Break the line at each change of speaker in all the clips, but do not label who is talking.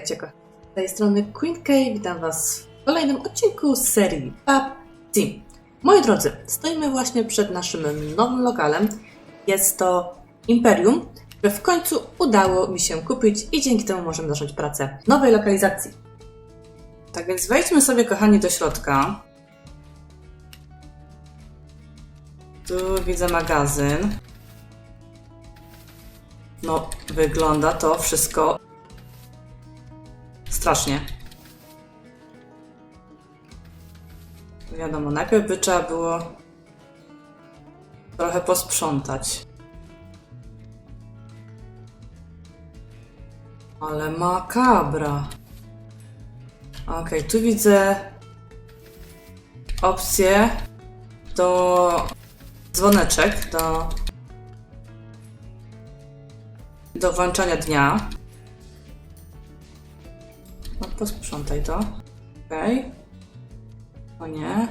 Witajcie, kochani. Z tej strony Queen K. Witam Was w kolejnym odcinku z serii Pub Team. Moi drodzy, stoimy właśnie przed naszym nowym lokalem. Jest to Imperium, które w końcu udało mi się kupić i dzięki temu możemy zacząć pracę w nowej lokalizacji. Tak więc wejdźmy sobie, kochani, do środka. Tu widzę magazyn. No, wygląda to wszystko strasznie. Wiadomo, najpierw by trzeba było trochę posprzątać. Ale makabra. Okej, tu widzę opcję do dzwoneczek, do do włączania dnia. Posprzątaj to. Okej. O nie.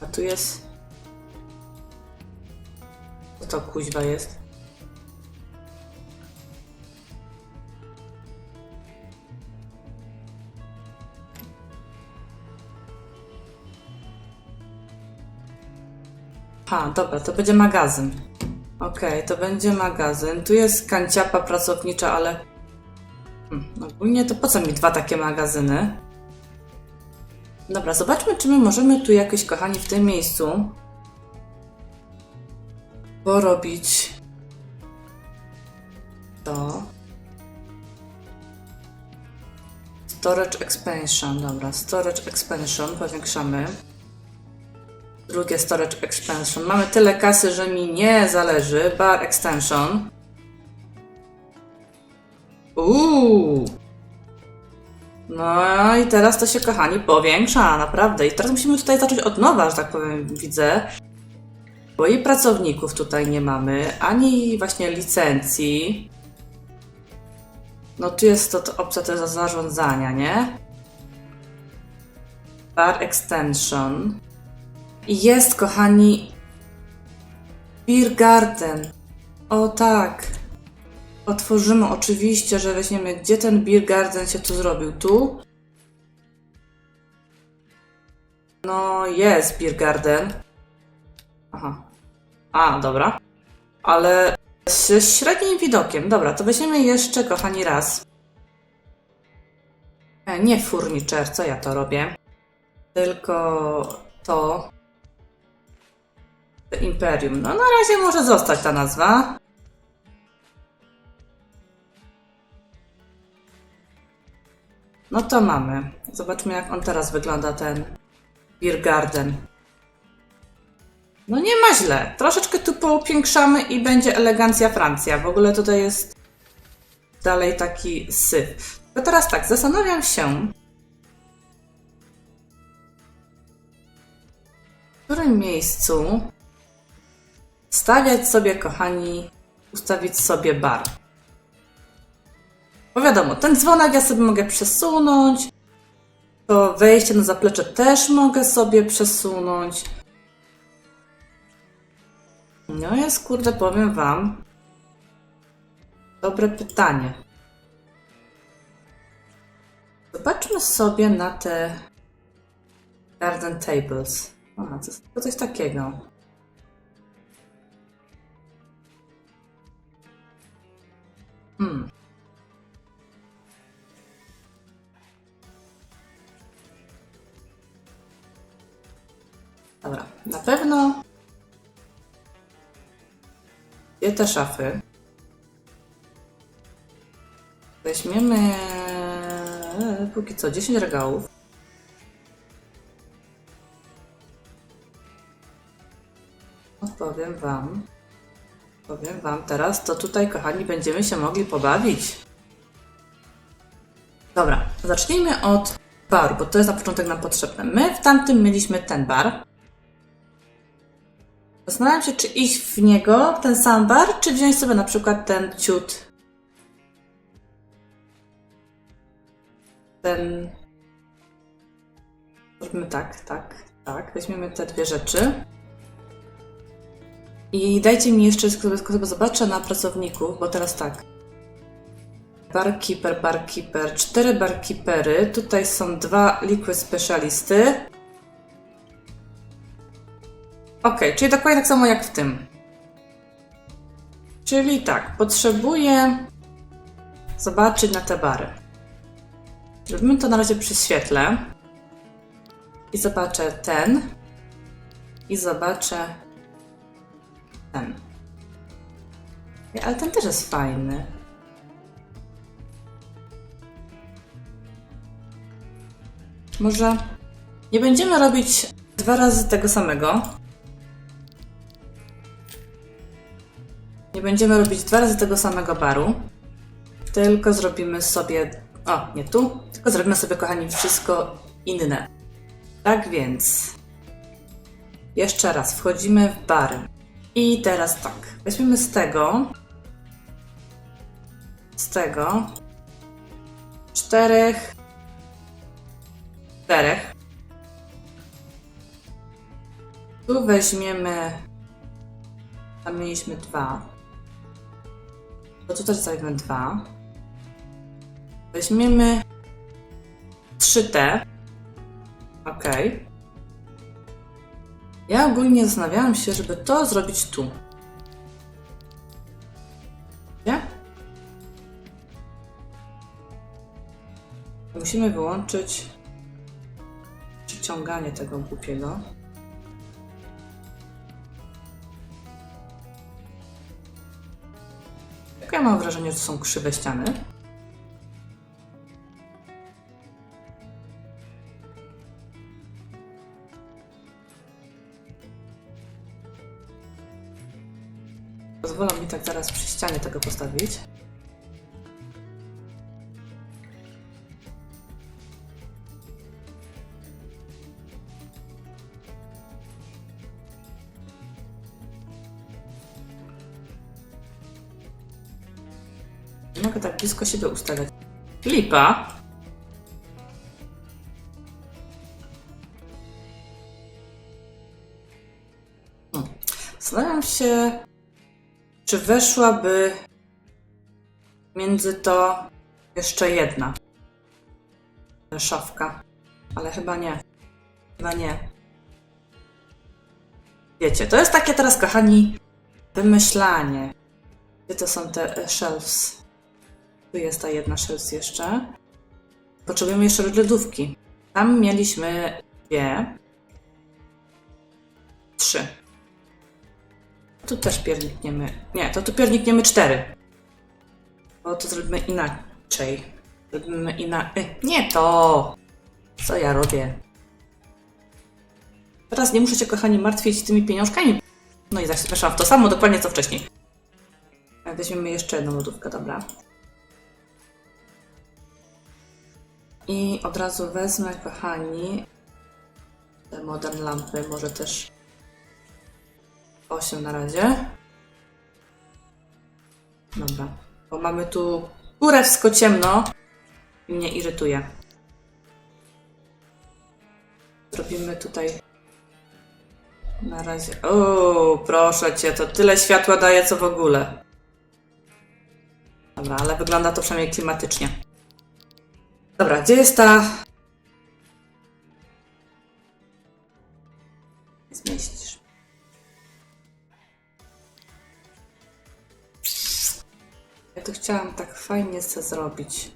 A tu jest... Co to kuźwa jest? Ha, dobra, to będzie magazyn. Okej, to będzie magazyn. Tu jest kanciapa pracownicza, ale. Hmm, ogólnie to po co mi dwa takie magazyny? Dobra, zobaczmy, czy my możemy tu jakoś, kochani, w tym miejscu porobić to. Storage expansion, dobra, storage expansion, powiększamy. Drugie storage expansion. Mamy tyle kasy, że mi nie zależy. Bar extension. Uuu. No i teraz to się, kochani, powiększa, naprawdę. I teraz musimy tutaj zacząć od nowa, że tak powiem, widzę. Bo i pracowników tutaj nie mamy, ani właśnie licencji. No tu jest to, to opcja też zarządzania, nie? Bar extension. I Jest, kochani, Beer Garden. O tak. Otworzymy oczywiście, że weźmiemy, gdzie ten Beer Garden się tu zrobił. Tu? No, jest Beer Garden. Aha. A, dobra. Ale z średnim widokiem. Dobra, to weźmiemy jeszcze, kochani, raz. E, Nie furniture, co ja to robię? Tylko to. Imperium. No na razie może zostać ta nazwa. No to mamy. Zobaczmy jak on teraz wygląda, ten Beer Garden. No nie ma źle. Troszeczkę tu popiększamy i będzie elegancja Francja. W ogóle tutaj jest dalej taki syf. To teraz tak, zastanawiam się, w którym miejscu stawiać sobie, kochani, ustawić sobie bar. Bo wiadomo, ten dzwonek ja sobie mogę przesunąć. To wejście na zaplecze też mogę sobie przesunąć. No jest, kurde, powiem wam. Dobre pytanie. Zobaczmy sobie na te garden tables. Jest to coś takiego. Hmm. Na pewno gdzie te szafy? Weźmiemy póki co 10 regałów. No, powiem wam, powiem wam teraz, to tutaj, kochani, będziemy się mogli pobawić. Dobra, zacznijmy od baru, bo to jest na początek nam potrzebne. My w tamtym mieliśmy ten bar. Zastanawiam się, czy iść w niego, ten sam bar, czy wziąć sobie na przykład ten ciut. Ten. Zróbmy tak, tak, tak. Weźmiemy te dwie rzeczy. I dajcie mi jeszcze, tylko sobie zobaczę na pracowników, bo teraz tak. barkeeper, barkeeper, cztery barkeepery. Tutaj są dwa liquid specialisty. Ok, czyli dokładnie tak samo jak w tym. Czyli tak, potrzebuję zobaczyć na te bary. Zrobimy to na razie przy świetle. I zobaczę ten. I zobaczę ten. Ale ten też jest fajny. Może nie będziemy robić dwa razy tego samego. Nie będziemy robić dwa razy tego samego baru. Tylko zrobimy sobie. O, nie tu. Tylko zrobimy sobie, kochani, wszystko inne. Tak więc. Jeszcze raz wchodzimy w bary. I teraz tak. Weźmiemy z tego. Z tego. Czterech. Czterech. Tu weźmiemy. Tam mieliśmy dwa. To tu też zajmę dwa. Weźmiemy 3T. Ok. Ja ogólnie zastanawiałam się, żeby to zrobić tu. Nie? Musimy wyłączyć przyciąganie tego głupiego. Ja mam wrażenie, że są krzywe ściany. Lipa. Zastanawiam się, czy weszłaby między to jeszcze jedna szafka. Ale chyba nie. Chyba nie. Wiecie, to jest takie teraz, kochani, wymyślanie. Gdzie to są te shelves? Tu jest ta jedna shelves jeszcze. Potrzebujemy jeszcze lodówki. Tam mieliśmy dwie. Trzy. Tu też piernikniemy. Nie, to tu piernikniemy cztery. Bo to zrobimy inaczej. Zrobimy inaczej. Nie to! Co ja robię? Teraz nie muszę się, kochani, martwić tymi pieniążkami. No i zaś w to samo, dokładnie co wcześniej. Weźmiemy jeszcze jedną lodówkę, dobra. I od razu wezmę, kochani, te modern lampy, może też 8 na razie. Dobra, bo mamy tu kurewsko ciemno i mnie irytuje. Zrobimy tutaj na razie. O, proszę cię, to tyle światła daje, co w ogóle. Dobra, ale wygląda to przynajmniej klimatycznie. Dobra, gdzie jest ta. Zmieścisz. Ja to chciałam tak fajnie sobie zrobić.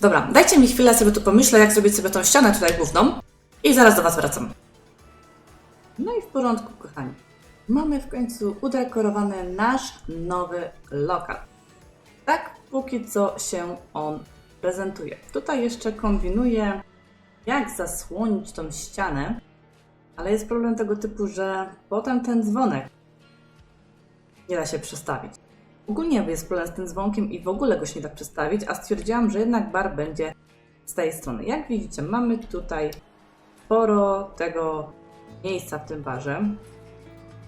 Dobra, dajcie mi chwilę, sobie tu pomyślę, jak zrobić sobie tą ścianę tutaj główną i zaraz do Was wracam. No i w porządku, kochani. Mamy w końcu udekorowany nasz nowy lokal. Tak póki co się on prezentuje. Tutaj jeszcze kombinuję, jak zasłonić tą ścianę, ale jest problem tego typu, że potem ten dzwonek nie da się przestawić. Ogólnie jest problem z tym dzwonkiem i w ogóle go się nie da przestawić, a stwierdziłam, że jednak bar będzie z tej strony. Jak widzicie, mamy tutaj sporo tego miejsca w tym barze.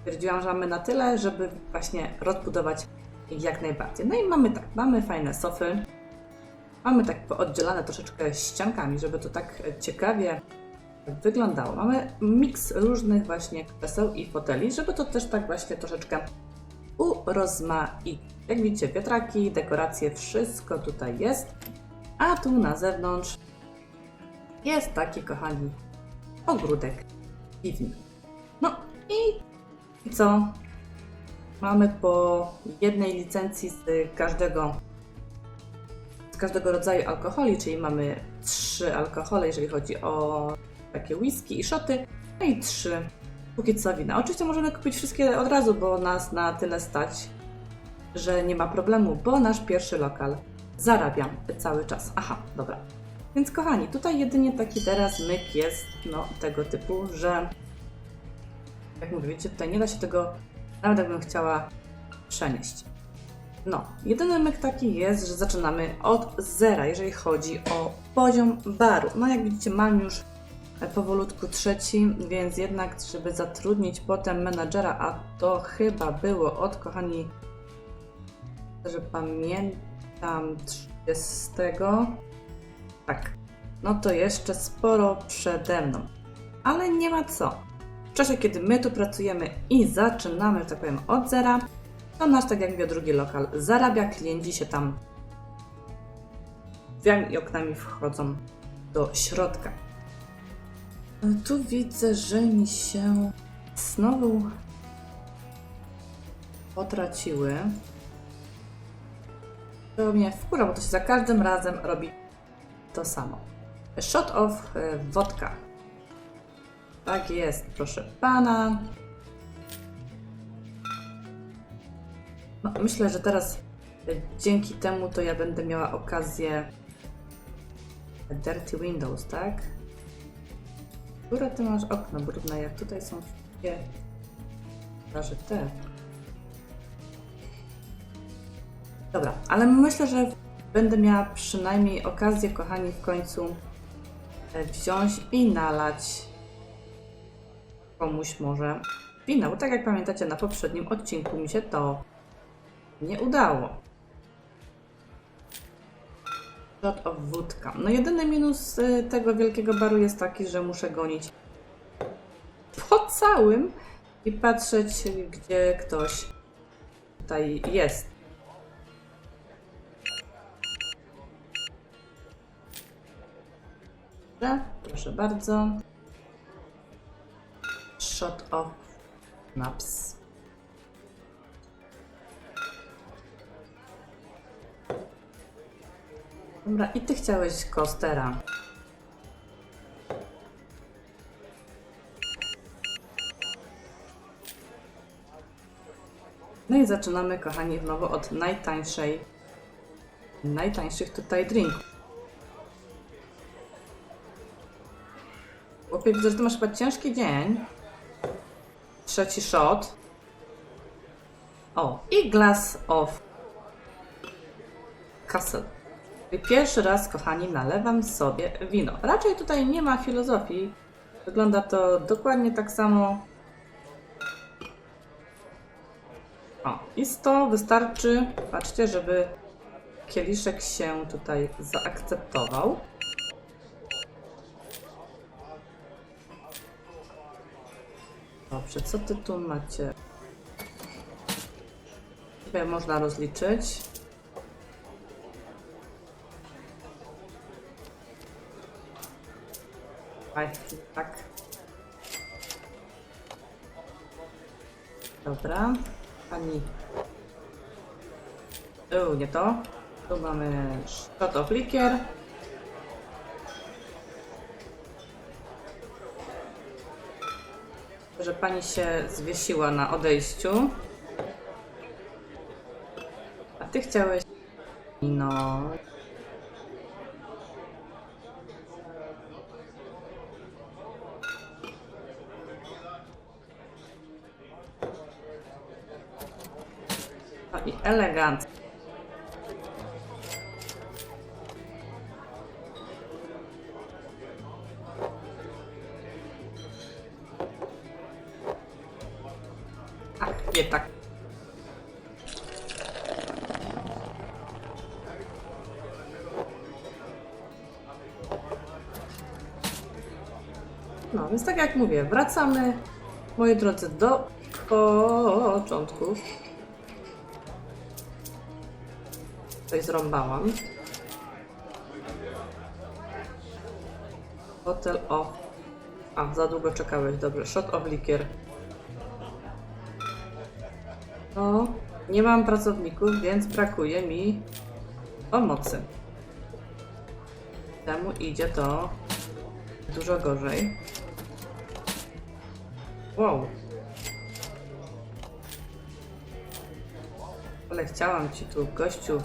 Stwierdziłam, że mamy na tyle, żeby właśnie rozbudować jak najbardziej. No i mamy tak, mamy fajne sofy. Mamy tak oddzielane troszeczkę ściankami, żeby to tak ciekawie wyglądało. Mamy miks różnych właśnie krzeseł i foteli, żeby to też tak właśnie troszeczkę urozmaicić. Jak widzicie, wiatraki, dekoracje, wszystko tutaj jest. A tu na zewnątrz jest taki, kochani, ogródek piwny. No i, i co? Mamy po jednej licencji z każdego z każdego rodzaju alkoholi, czyli mamy trzy alkohole, jeżeli chodzi o takie whisky i szoty, no i trzy póki co wina. Oczywiście możemy kupić wszystkie od razu, bo nas na tyle stać, że nie ma problemu, bo nasz pierwszy lokal zarabia cały czas. Aha, dobra. Więc kochani, tutaj jedynie taki teraz myk jest no, tego typu, że jak mówię, wiecie, tutaj nie da się tego, nawet jakbym chciała przenieść. No, jedyny myk taki jest, że zaczynamy od zera, jeżeli chodzi o poziom baru. No jak widzicie, mam już powolutku trzeci, więc jednak, żeby zatrudnić potem menadżera, a to chyba było od, kochani, że pamiętam, 30. Tak, no to jeszcze sporo przede mną. Ale nie ma co. Czasie, kiedy my tu pracujemy i zaczynamy, że tak powiem, od zera, to nasz, tak jak mówię, drugi lokal zarabia, klienci się tam drzwiami i oknami wchodzą do środka. Tu widzę, że mi się znowu potraciły. To mnie wkurza, bo to się za każdym razem robi to samo. Shot of e, wodka. Tak jest, proszę pana. No, myślę, że teraz e, dzięki temu to ja będę miała okazję. Dirty Windows, tak? Które ty masz okno brudne, jak tutaj są wszystkie plaże te. Dobra, ale myślę, że będę miała przynajmniej okazję, kochani, w końcu e, wziąć i nalać komuś może wina, bo tak jak pamiętacie, na poprzednim odcinku mi się to nie udało. Shot of wódka. No jedyny minus y, tego wielkiego baru jest taki, że muszę gonić po całym i patrzeć, gdzie ktoś tutaj jest. Proszę bardzo. Shot of naps. Dobra, i ty chciałeś kostera. No i zaczynamy, kochani, znowu od najtańszej, najtańszych tutaj drinków. Chłopie, widzę, że ty masz chyba ciężki dzień. Trzeci shot. O, i glass of castle. Pierwszy raz, kochani, nalewam sobie wino. Raczej tutaj nie ma filozofii. Wygląda to dokładnie tak samo. O, i to wystarczy, patrzcie, żeby kieliszek się tutaj zaakceptował. Dobrze, co ty tu macie? Tutaj można rozliczyć. Aj, tak. Dobra. Pani. O, nie to. Tu mamy shot of Że pani się zwiesiła na odejściu. A ty chciałeś. No. No i elegant. No, więc tak jak mówię, wracamy, moi drodzy, do początków. Coś zrąbałam. Hotel o. A, za długo czekałeś, dobrze. Shot of liquor. No, nie mam pracowników, więc brakuje mi pomocy. Temu idzie to dużo gorzej. Wow. Ale chciałam ci tu, gościu,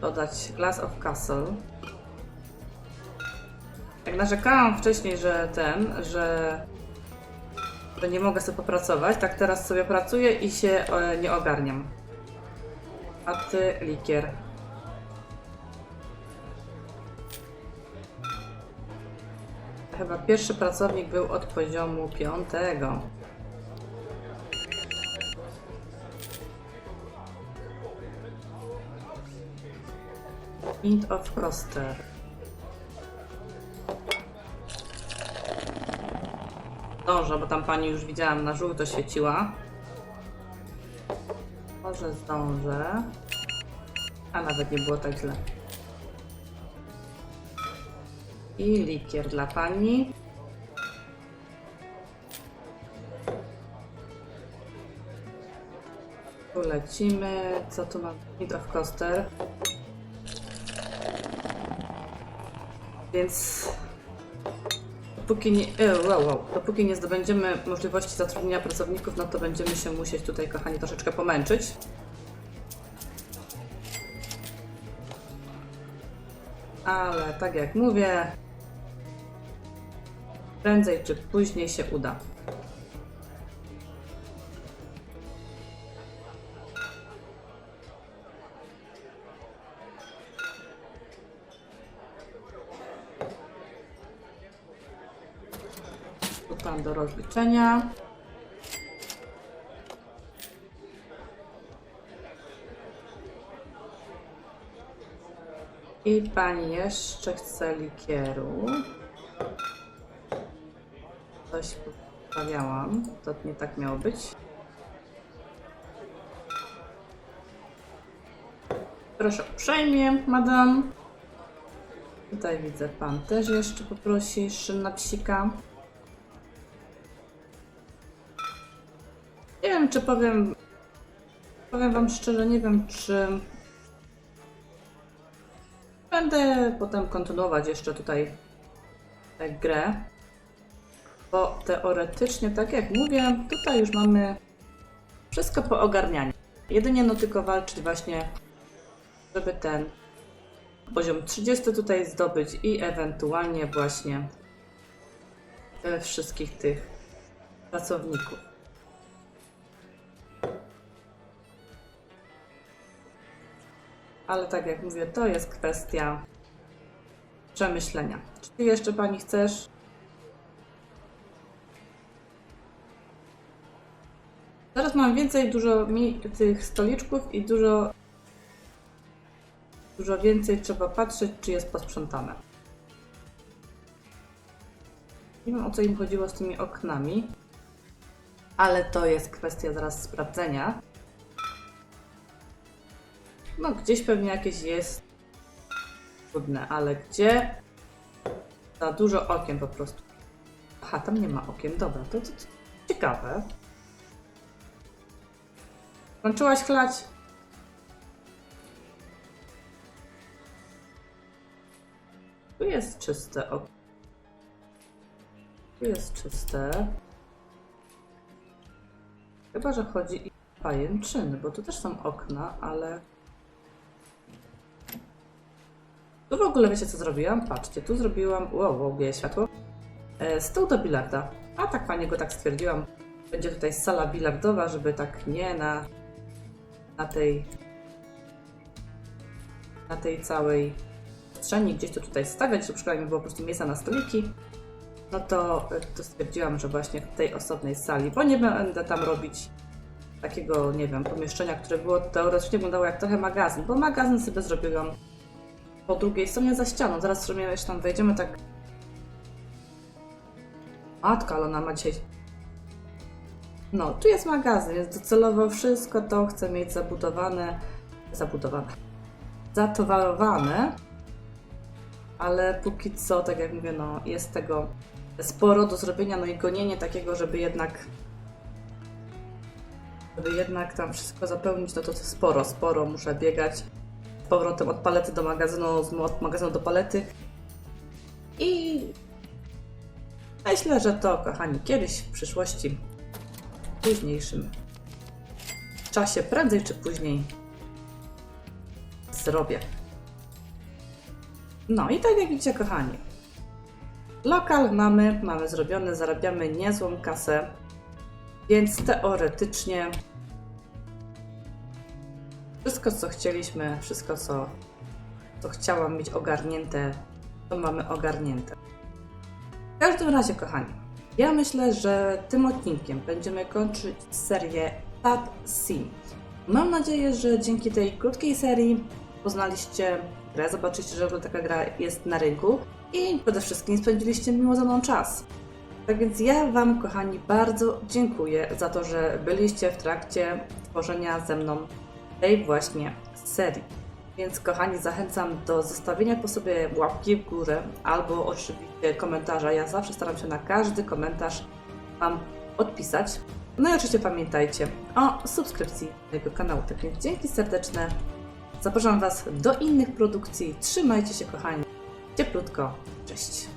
dodać Glass of Castle. Jak narzekałam wcześniej, że ten, że, że nie mogę sobie popracować, tak teraz sobie pracuję i się e, nie ogarniam. A ty, likier. Chyba pierwszy pracownik był od poziomu piątego. Hint of Coster. Zdążę, bo tam pani już widziałam na żółto świeciła. Może zdążę. A nawet nie było tak źle. I likier dla pani. Tu lecimy. Co tu mam? Hint of Coster. Więc dopóki nie, e, wow, wow, dopóki nie zdobędziemy możliwości zatrudnienia pracowników, no to będziemy się musieć tutaj, kochani, troszeczkę pomęczyć. Ale tak jak mówię, prędzej czy później się uda. Tam do rozliczenia. I pani jeszcze chce likieru. Coś poprawiałam. To nie tak miało być. Proszę uprzejmie, madam. Tutaj widzę, pan też jeszcze poprosi szynna psika. Nie wiem, czy powiem. Powiem Wam szczerze, nie wiem, czy. Będę potem kontynuować jeszcze tutaj tę grę. Bo teoretycznie, tak jak mówię, tutaj już mamy wszystko po ogarnianiu. Jedynie no tylko walczyć właśnie, żeby ten poziom 30 tutaj zdobyć i ewentualnie właśnie e, wszystkich tych pracowników. Ale tak jak mówię, to jest kwestia przemyślenia. Czy jeszcze pani chcesz? Mam więcej, dużo tych stoliczków i dużo dużo więcej trzeba patrzeć, czy jest posprzątane. Nie wiem o co im chodziło z tymi oknami, ale to jest kwestia zaraz sprawdzenia. No, gdzieś pewnie jakieś jest trudne, ale gdzie? Za dużo okien po prostu. Aha, tam nie ma okien. Dobra, to, to, to ciekawe. Skończyłaś chlać? Tu jest czyste ok. Tu jest czyste. Chyba, że chodzi i o pajęczyny, bo tu też są okna, ale... Tu w ogóle wiecie co zrobiłam? Patrzcie, tu zrobiłam... Wow, wow, bije światło. E, stół do bilarda. A tak fajnie go tak stwierdziłam. Będzie tutaj sala bilardowa, żeby tak nie na... Na tej... Na tej całej przestrzeni, gdzieś to tutaj stawiać, żeby przykład mi było po prostu miejsca na stoliki, no to, to stwierdziłam, że właśnie w tej osobnej sali, bo nie będę tam robić takiego, nie wiem, pomieszczenia, które było teoretycznie wyglądało jak trochę magazyn, bo magazyn sobie zrobiłam po drugiej stronie za ścianą. Zaraz sobie jeszcze tam wejdziemy tak Matka, ale ona ma dzisiaj... No, tu jest magazyn, jest docelowo wszystko to chcę mieć zabudowane, zabudowane, zatowarowane, ale póki co, tak jak mówię, no, jest tego sporo do zrobienia, no i gonienie takiego, żeby jednak żeby jednak tam wszystko zapełnić, no to, to sporo, sporo muszę biegać z powrotem od palety do magazynu, z- od magazynu do palety. I myślę, że to, kochani, kiedyś w przyszłości, późniejszym czasie, prędzej czy później zrobię. No i tak jak widzicie, kochani, lokal mamy, mamy zrobiony, zarabiamy niezłą kasę, więc teoretycznie wszystko, co chcieliśmy, wszystko, co, co chciałam mieć ogarnięte, to mamy ogarnięte. W każdym razie, kochani, ja myślę, że tym odcinkiem będziemy kończyć serię Tab Sim. Mam nadzieję, że dzięki tej krótkiej serii poznaliście grę, zobaczyliście, że taka gra jest na rynku i przede wszystkim spędziliście miło ze mną czas. Tak więc ja Wam, kochani, bardzo dziękuję za to, że byliście w trakcie tworzenia ze mną tej właśnie serii. Więc, kochani, zachęcam do zostawienia po sobie łapki w górę albo oczywiście komentarza. Ja zawsze staram się na każdy komentarz Wam odpisać. No i oczywiście pamiętajcie o subskrypcji mojego kanału. Tak więc dzięki serdeczne. Zapraszam Was do innych produkcji. Trzymajcie się, kochani. Cieplutko. Cześć.